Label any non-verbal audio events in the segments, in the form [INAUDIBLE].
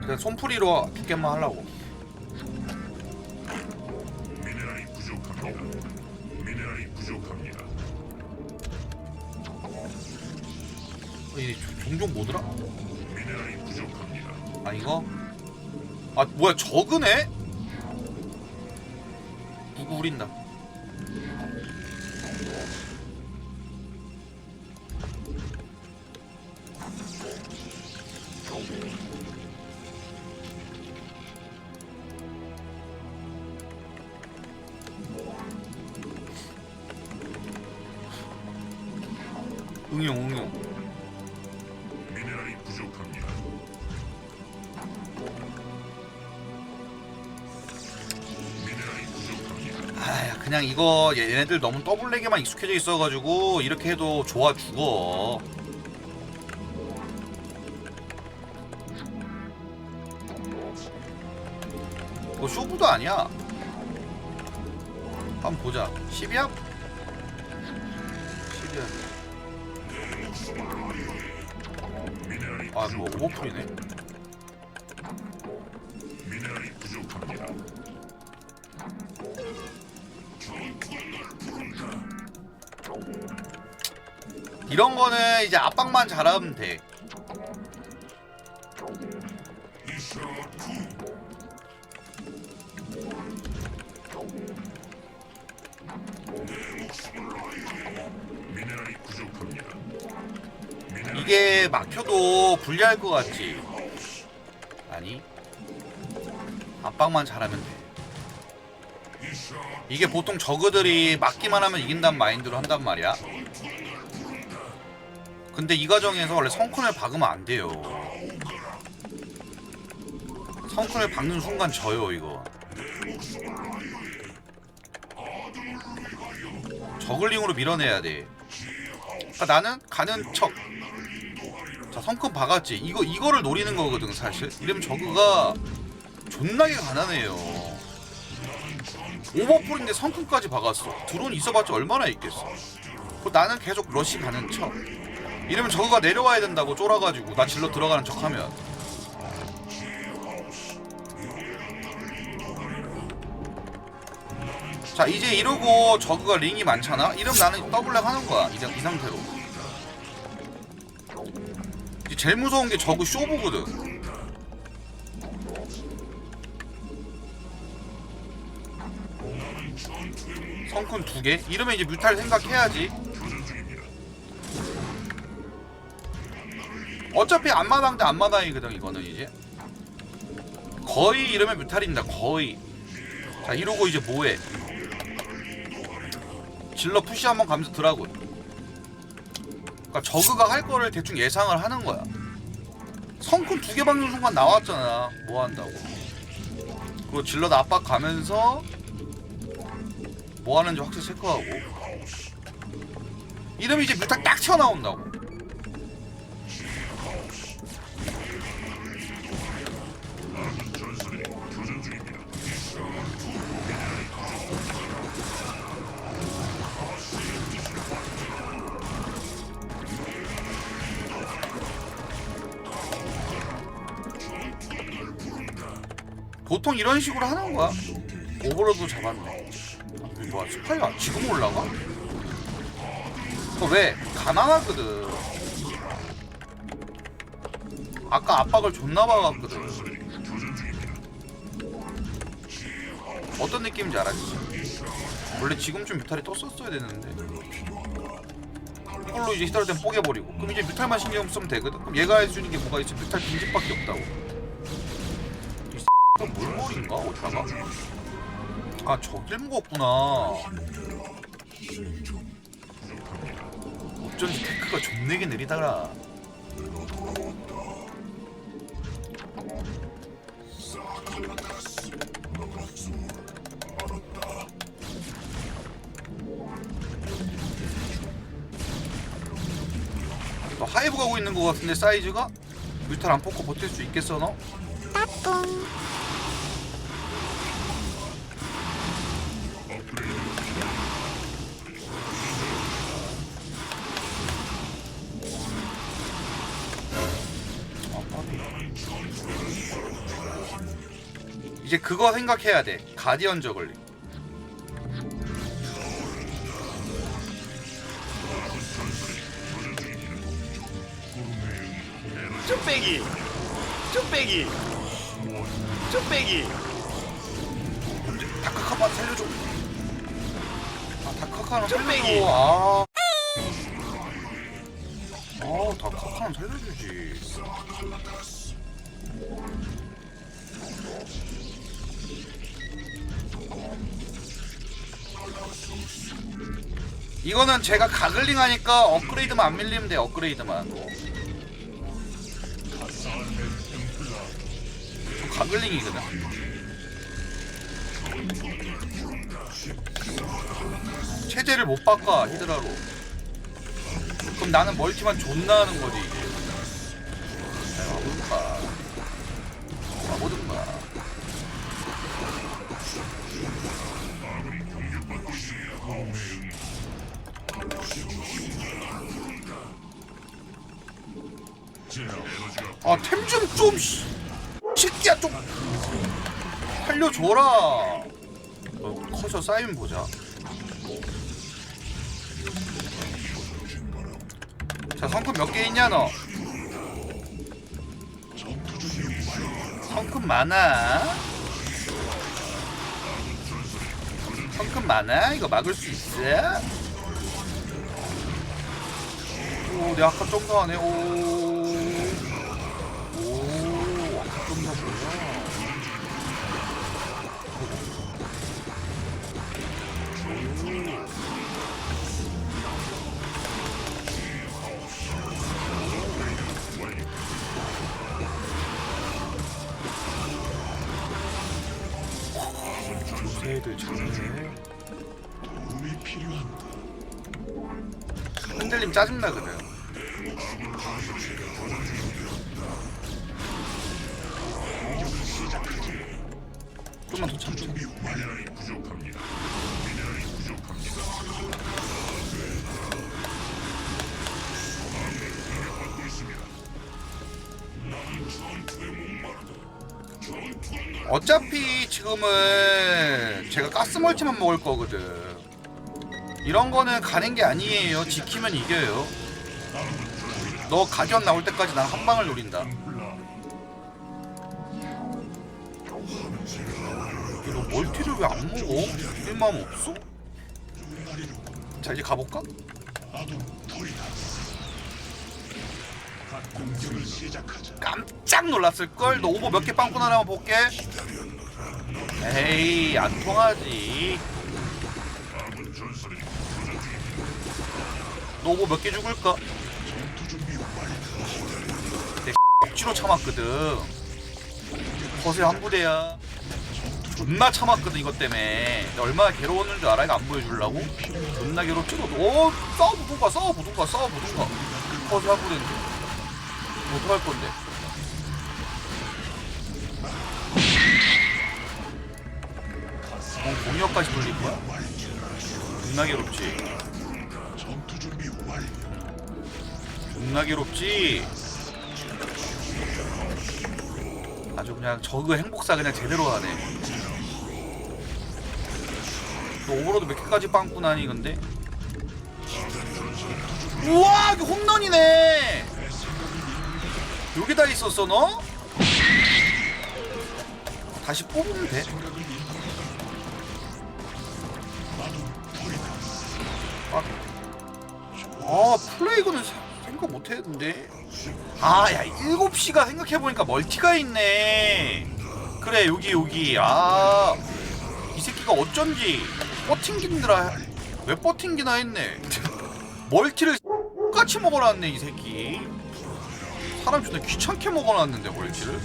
그냥 손풀이로 두 개만 하려고. 미네랄이 부족합니다. 미네랄이 부족합니다. 어, 이 조- 종종 뭐더라? 미네랄이 부족합니다. 아 이거? 아 뭐야 저그네? 누구 우린다. 응용 응용 미네랄이 부족합니다. 미네랄이 부족합니다. 아야 그냥 이거 얘네들 너무 더블렉에만 익숙해져 있어가지고 이렇게 해도 좋아 죽어 그거 쇼부도 아니야 한번 보자 12합? 12 아뭐 부족합니다. 오버풀이네 미네랄이 부족합니다. 이런 거는 이제 압박만 잘하면 돼 이게 막혀도 불리할 것 같지? 아니 압박만 잘하면 돼. 이게 보통 저그들이 막기만 하면 이긴다는 마인드로 한단 말이야. 근데 이 과정에서 원래 성큰을 박으면 안 돼요. 성큰을 박는 순간 져요 이거. 저글링으로 밀어내야 돼. 그러니까 나는 가는 척 자 성큼 박았지. 이거 이거를 노리는 거거든 사실. 이러면 저그가 존나게 가난해요. 오버풀인데 성큼까지 박았어. 드론 있어봤자 얼마나 있겠어. 그 나는 계속 러시 가는 척. 이러면 저그가 내려와야 된다고 쫄아가지고 나 질러 들어가는 척 하면. 자 이제 이러고 저그가 링이 많잖아? 이러면 나는 더블랙 하는 거야 이, 이 상태로. 이 제 제일 무서운 게 저그 쇼부거든. 성큰 두 개? 이러면 이제 뮤탈 생각해야지. 어차피 앞마당 대 앞마당이거든 이거는 이제. 거의 이러면 뮤탈입니다. 거의. 자 이러고 이제 뭐해? 질러 푸시 한번 가면서 드라군. 그러니까 저그가 할 거를 대충 예상을 하는 거야. 성큰 두 개 박는 순간 나왔잖아. 뭐 한다고. 그리고 질럿 압박 가면서 뭐 하는지 확실히 체크하고. 이러면 이제 뮤탈 딱 튀어나온다고. 보통 이런 식으로 하는 거야. 오버로드 잡았네. 뭐야, 스파이가 지금 올라가? 그거 왜? 가난하거든. 아까 압박을 존나 박았거든. 어떤 느낌인지 알았지? 원래 지금쯤 뮤탈이 떴었어야 되는데. 이걸로 이제 히다를 땐 뽀개버리고. 그럼 이제 뮤탈만 신경 쓰면 되거든. 그럼 얘가 해주는 게 뭐가 있어? 뮤탈 빈집밖에 없다고. 물머리인가? 어디다가? 아 저길 먹었구나 어쩐지 테크가 존내게 느리다라 너 하이브 가고 있는 것 같은데 사이즈가? 뮤탈 안 뽑고 버틸 수 있겠어 너? 이제 그거 생각해야 돼. 가디언 저글링. 쭈빼기 쭈빼기 쭈빼기 다크카만 살려줘. 아, 쭈빼기. 살려줘. 아. 아, 다크카는 살려주지. 이거는 제가 가글링 하니까 업그레이드만 안 밀리면 돼, 업그레이드만. 가글링이거든. 체제를 못 바꿔 히드라로 그럼 나는 멀티만 존나 하는 거지 이제 자, 와보든가 와보든가 아 템 좀좀 새끼야 좀. 살려줘라. 어, 커서 쌓이면 보자. 자 성큼 몇 개 있냐 너? 성큼 많아. 성큼 많아? 이거 막을 수 있어? 오내 아까 점사하네. 오 짜증나 그래요 좀만 더 있습니다. 어차피 지금은 제가 가스멀티만 먹을 거거든 이런 거는 가는 게 아니에요 지키면 이겨요 너 가디언 나올 때까지 난 한 방을 노린다 너 멀티를 왜 안 먹어? 일 마음 없어? 자 이제 가볼까? 깜짝 놀랐을걸? 너 오버 몇 개 빵꾸나 한번 볼게 에이 안 통하지 오버 몇개 죽을까? 내 억지로 참았거든 거세 한 부대야 존나 참았거든 이것 때문에 얼마나 괴로웠는 줄 알아? 이거 안 보여주려고? 존나 괴롭지 너도 오 싸워보든가 싸워보든가 싸워보든가 거세 한 부대인데 뭐 어떡할 건데 어, 공격까지 돌릴 거야? 존나 괴롭지. 존나 괴롭지. 아주 그냥 저그 행복사 그냥 제대로 하네. 너 오버로드 몇 개까지 빵꾸나니 근데? 우와 이게 홈런이네! 여기 다 있었어 너? 다시 뽑으면 돼 플레이그는 세- 생각 못했는데. 아야 7시가 생각해보니까 멀티가 있네. 그래 여기 여기. 아 이 새끼가 어쩐지 버팅긴드라 왜 버팅기나 했네. [LAUGHS] 멀티를 똑같이 먹어놨네 이 새끼. 사람 존나 귀찮게 먹어놨는데 멀티를.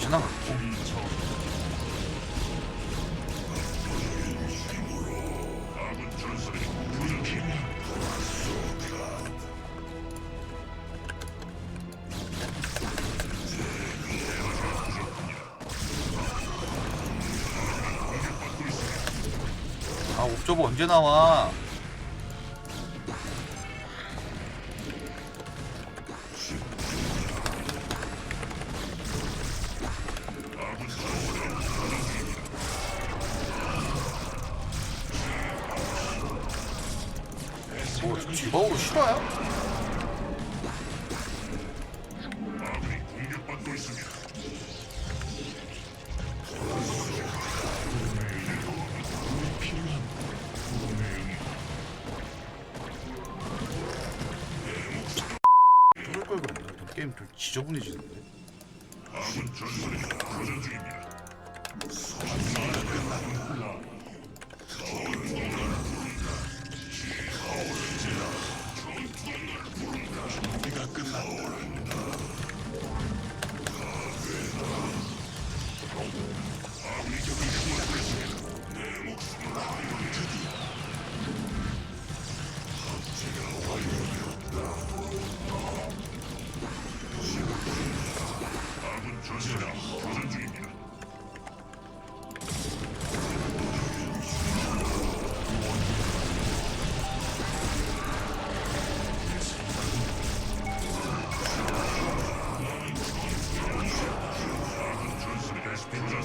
지나갔고 저거 언제 나와? 어, 뭐, 지바오 싫어요?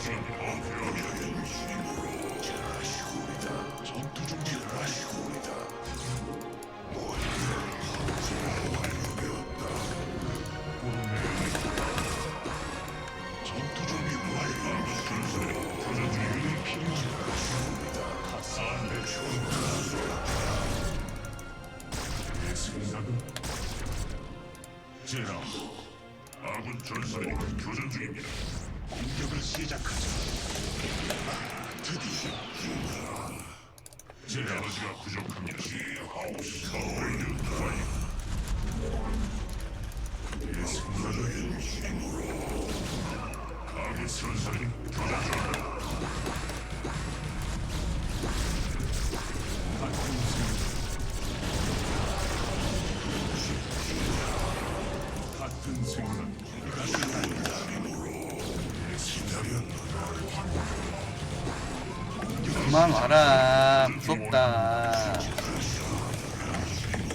Ocean of 제 에너지가 부족합니다. 하우스 거울은 파이. 이 순간적인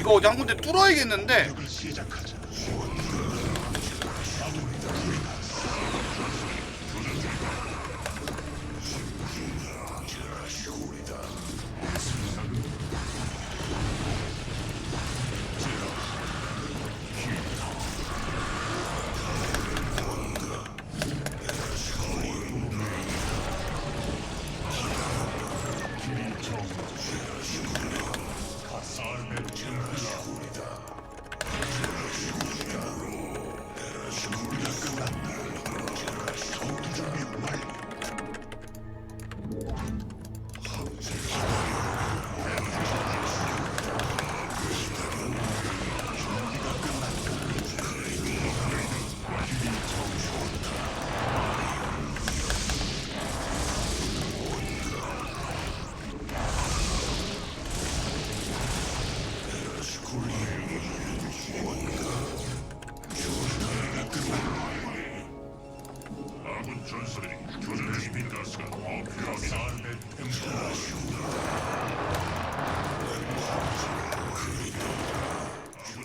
이거 어디 한 군데 뚫어야겠는데.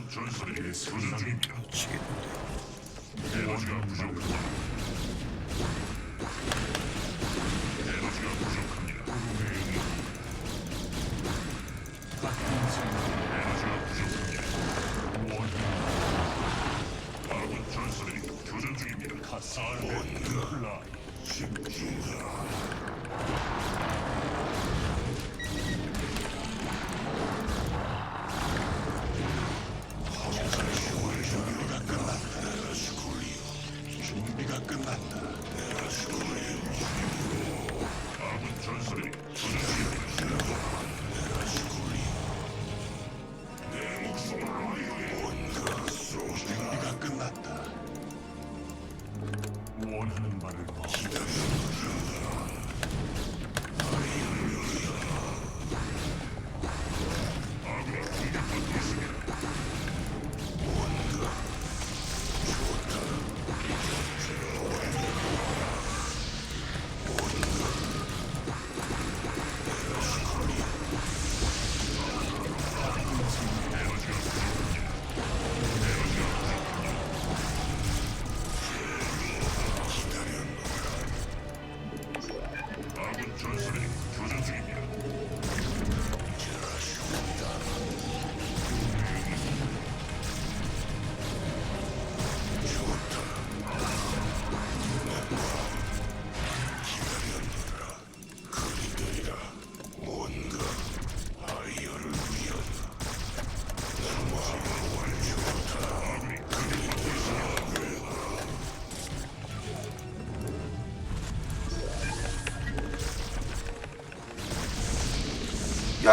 전설이 소전 중입니다. 미치겠는데. 에너지가 부족합니다.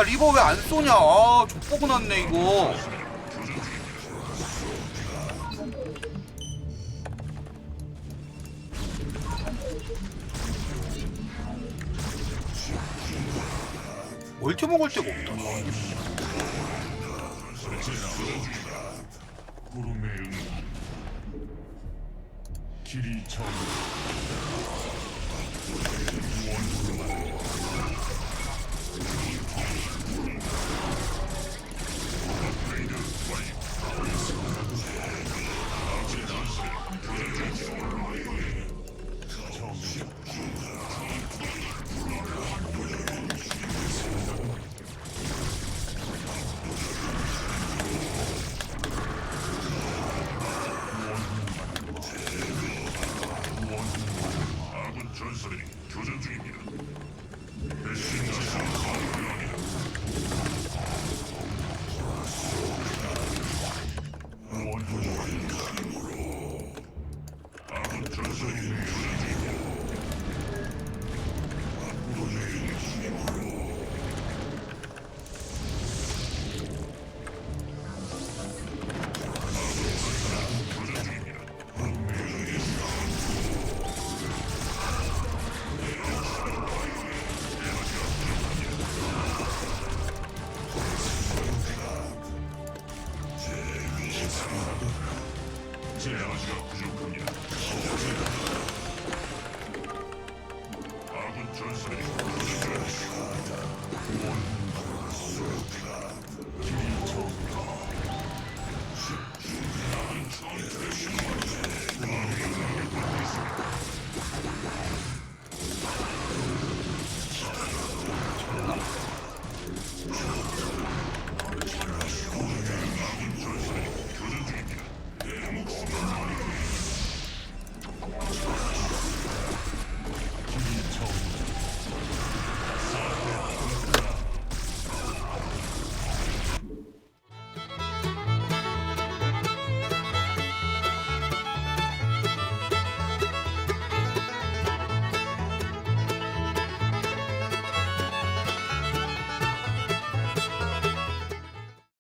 리버 왜 안 쏘냐? 아 족보고 났네 이거. 멀티 먹을 데가 없다. 길이 정